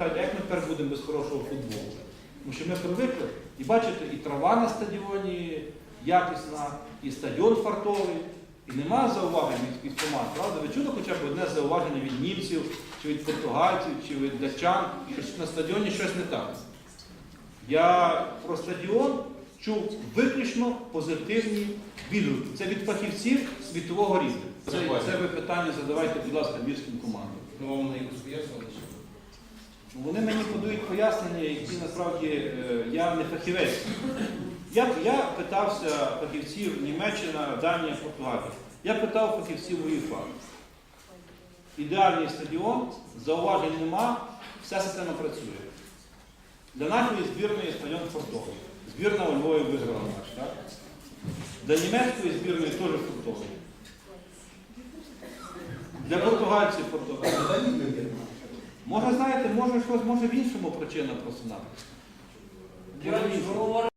як ми тепер будемо без хорошого футболу? Тому що ми привикли, і бачите, і трава на стадіоні якісна, і стадіон фартовий, і нема зауважень від, від команд, правда? Ви чули хоча б одне зауваження від німців, чи від португальців, чи від датчан, що на стадіоні щось не так. Я про стадіон чув виключно позитивні відгуки. Це від фахівців світового рівня. Це, це ви питання задавайте, будь ласка, львівським командам. Ну, вам що? Вони мені подають пояснення, які насправді е, я не фахівець. Я, я питався фахівців Німеччина, Данія, Португалія. Я питав фахівців УЄФА. Ідеальний стадіон, зауважень нема, вся система працює. Для нашої збірної стадіон фортовий. Збірна у Львові виграла наш, так? Для німецької збірної теж фортовий. Для португальців фортовий. Може, знаєте, може щось, може в іншому причина просинатися.